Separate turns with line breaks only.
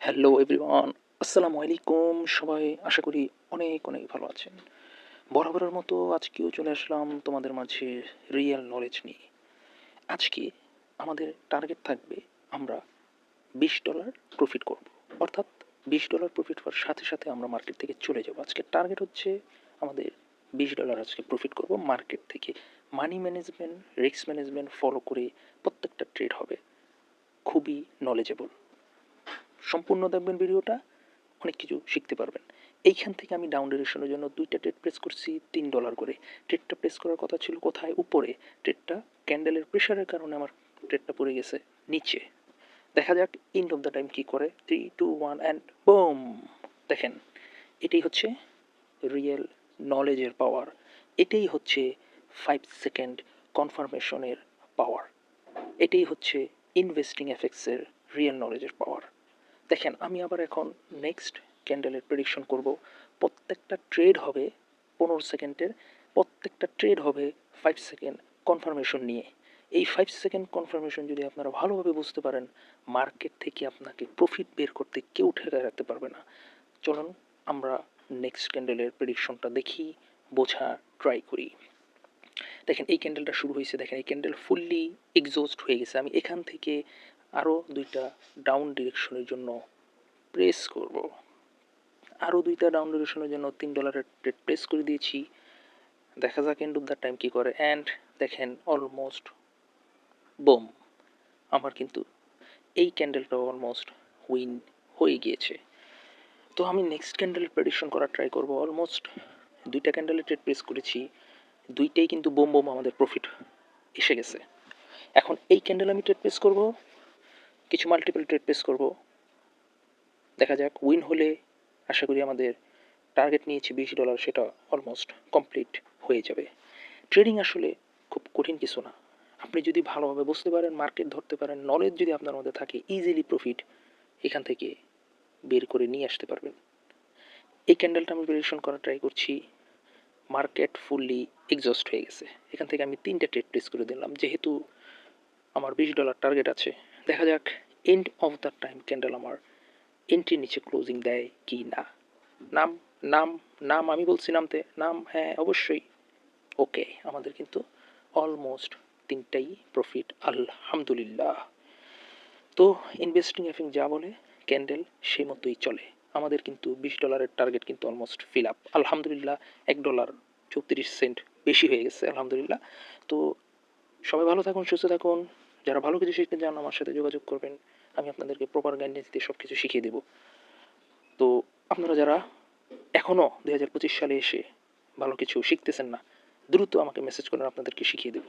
Hello everyone আসসালামু আলাইকুম সবাই আশা করি অনেক অনেক ভালো আছেন। বরাবরের মতো আজকেও চলে আসলাম তোমাদের মাঝে রিয়েল নলেজ নিয়ে। আজকে আমাদের টার্গেট থাকবে আমরা বিশ ডলার প্রফিট করব। অর্থাৎ বিশ ডলার প্রফিট হওয়ার সাথে সাথে আমরা মার্কেট থেকে চলে যাব। আজকে টার্গেট হচ্ছে আমাদের বিশ ডলার আজকে প্রফিট করব মার্কেট থেকে। Money management risk management follow করে প্রত্যেকটা ট্রেড হবে। খুবই নলেজেবল সম্পূর্ণ দেখবেন ভিডিওটা, অনেক কিছু শিখতে পারবেন। এইখান থেকে আমি ডাউন ডিরেকশনের জন্য দুইটা ট্রেড প্রেস করছি তিন ডলার করে। ট্রেডটা প্রেস করার কথা ছিল কোথায়? উপরে। ট্রেডটা ক্যান্ডেলের প্রেশারের কারণে আমার ট্রেডটা পড়ে গেছে নিচে। দেখা যাক ইন্ড অফ দ্য টাইম কী করে। Three two one and boom দেখেন, এটাই হচ্ছে রিয়েল নলেজের পাওয়ার এটাই হচ্ছে ফাইভ সেকেন্ড কনফার্মেশনের পাওয়ার এটাই হচ্ছে ইনভেস্টিং এফেক্টসের রিয়েল নলেজের পাওয়ার দেখেন, আমি আবার এখন নেক্সট ক্যান্ডেলের প্রেডিকশন করব। প্রত্যেকটা ট্রেড হবে পনেরো সেকেন্ডের, প্রত্যেকটা ট্রেড হবে ফাইভ সেকেন্ড কনফার্মেশন নিয়ে। এই ফাইভ সেকেন্ড কনফার্মেশন যদি আপনারা ভালোভাবে বুঝতে পারেন মার্কেট থেকে আপনাকে প্রফিট বের করতে কেউ ঠেকায় রাখতে পারবে না। চলুন, আমরা নেক্সট ক্যান্ডেলের প্রেডিকশনটা দেখি, বোঝা ট্রাই করি। দেখেন, এই ক্যান্ডেলটা শুরু হয়েছে। দেখেন, এই ক্যান্ডেল ফুললি এক্সস্ট হয়ে গেছে। আমি এখান থেকে আরও দুইটা ডাউন ডিরেকশনের জন্য প্রেস করব। আরও দুইটা ডাউন ডিরেকশনের জন্য তিন ডলারের ট্রেড প্রেস করে দিয়েছি। দেখা যাক এন্ড অফ দ্য টাইম কী করে। অ্যান্ড দেখেন অলমোস্ট বোম আমার কিন্তু এই ক্যান্ডেলটা অলমোস্ট উইন হয়ে গিয়েছে। তো আমি নেক্সট ক্যান্ডেলের প্রেডিকশন করার ট্রাই করব। অলমোস্ট দুইটা ক্যান্ডেলের ট্রেড প্রেস করেছি, দুইটাই কিন্তু বোম বোম আমাদের প্রফিট এসে গেছে। এখন এই ক্যান্ডেল আমি ট্রেড প্রেস করব। মাল্টিপল ট্রেড প্রেস করব। দেখা যাক উইন হলে আশা করি আমাদের টার্গেট নিয়েছি বিশ ডলার সেটা অলমোস্ট কমপ্লিট হয়ে যাবে। ট্রেডিং আসলে খুব কঠিন কিছু না। আপনি যদি ভালোভাবে বুঝতে পারেন মার্কেট ধরতে পারেন নলেজ যদি আপনার মধ্যে থাকে ইজিলি প্রফিট এখান থেকে বের করে নিয়ে আসতে পারবেন। এই ক্যান্ডেলটা আমি প্রেডিকশন করার ট্রাই করছি। মার্কেট ফুললি এক্সস্ট হয়ে গেছে। এখান থেকে আমি তিনটে ট্রেড প্রেস করে দিলাম। যেহেতু আমার বিশ ডলার টার্গেট আছে দেখা যাক end of the time candle আমার এন্ট্রির নিচে ক্লোজিং দেয় কি না। নাম নাম নাম আমি বলছি নামতে, নাম হ্যাঁ অবশ্যই। ওকে আমাদের কিন্তু অলমোস্ট তিনটাই প্রফিট আলহামদুলিল্লাহ। তো ইনভেস্টিং এফিং যা বলে ক্যান্ডেল সেই মতোই চলে। আমাদের কিন্তু বিশ ডলারের টার্গেট কিন্তু অলমোস্ট ফিল আপ আলহামদুলিল্লাহ, এক ডলার চৌত্রিশ সেন্ট বেশি হয়ে গেছে, আলহামদুলিল্লাহ। তো সবাই ভালো থাকুন, সুস্থ থাকুন। যারা ভালো কিছু শিখতে চান, আমার সাথে যোগাযোগ করবেন। আমি আপনাদেরকে প্রপার গাইডেন্স দিয়ে সব কিছু শিখিয়ে দেবো। তো আপনারা যারা এখনও দু হাজার পঁচিশ সালে এসে ভালো কিছু শিখতেছেন না, দ্রুত আমাকে মেসেজ করেন আপনাদেরকে শিখিয়ে দেবো।